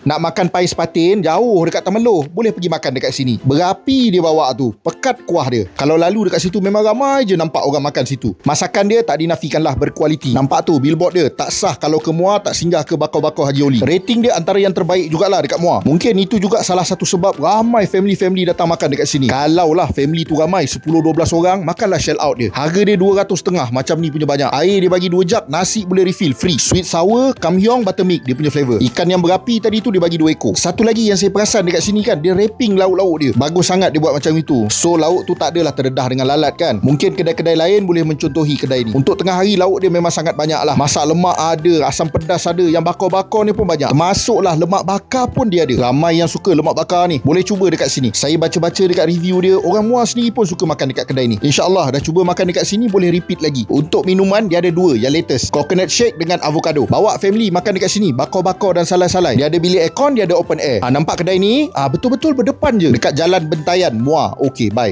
Nak makan pais patin jauh dekat Taman Loh. Boleh pergi makan dekat sini. Berapi dia bawa tu. Pekat kuah dia. Kalau lalu dekat situ memang ramai je nampak orang makan situ. Masakan dia tak dinafikanlah berkualiti. Nampak tu billboard dia tak sah kalau ke Muar tak singgah ke bakau-bakau Haji Oli. Rating dia antara yang terbaik jugalah dekat Muar. Mungkin itu juga salah satu sebab ramai family-family datang makan dekat sini. Kalau lah family tu ramai 10-12 orang makanlah shell out dia. Harga dia 200 setengah macam ni punya banyak. Air dia bagi 2 jug, nasi boleh refill free. Sweet sour, kamyong, buttermilk dia punya flavor. Ikan yang berapi tadi tu dia bagi 2 ekor. Satu lagi yang saya perasan dekat sini kan, dia wrapping lauk-lauk dia. Bagus sangat dia buat macam itu. So lauk tu tak adalah terdedah dengan lalat kan. Mungkin kedai-kedai lain boleh mencontohi kedai ni. Untuk tengah hari lauk dia memang sangat banyak lah. Masak lemak ada, asam pedas ada, yang bakar-bakar ni pun banyak. Termasuklah lemak bakar pun dia ada. Ramai yang suka lemak bakar ni. Boleh cuba dekat sini. Saya baca-baca dekat review dia, orang muar sendiri pun suka makan dekat kedai ni. InsyaAllah dah cuba makan dekat sini boleh repeat lagi. Untuk minuman dia ada dua yang latest. Coconut shake dengan avocado. Bawa family makan dekat sini. Bakar-bakar dan salai-salai. Dia ada bilik aircon, dia ada open air. Ah, nampak kedai ni? Ah, betul-betul berdepan je. Dekat jalan Bentayan, Muar. Okay, bye.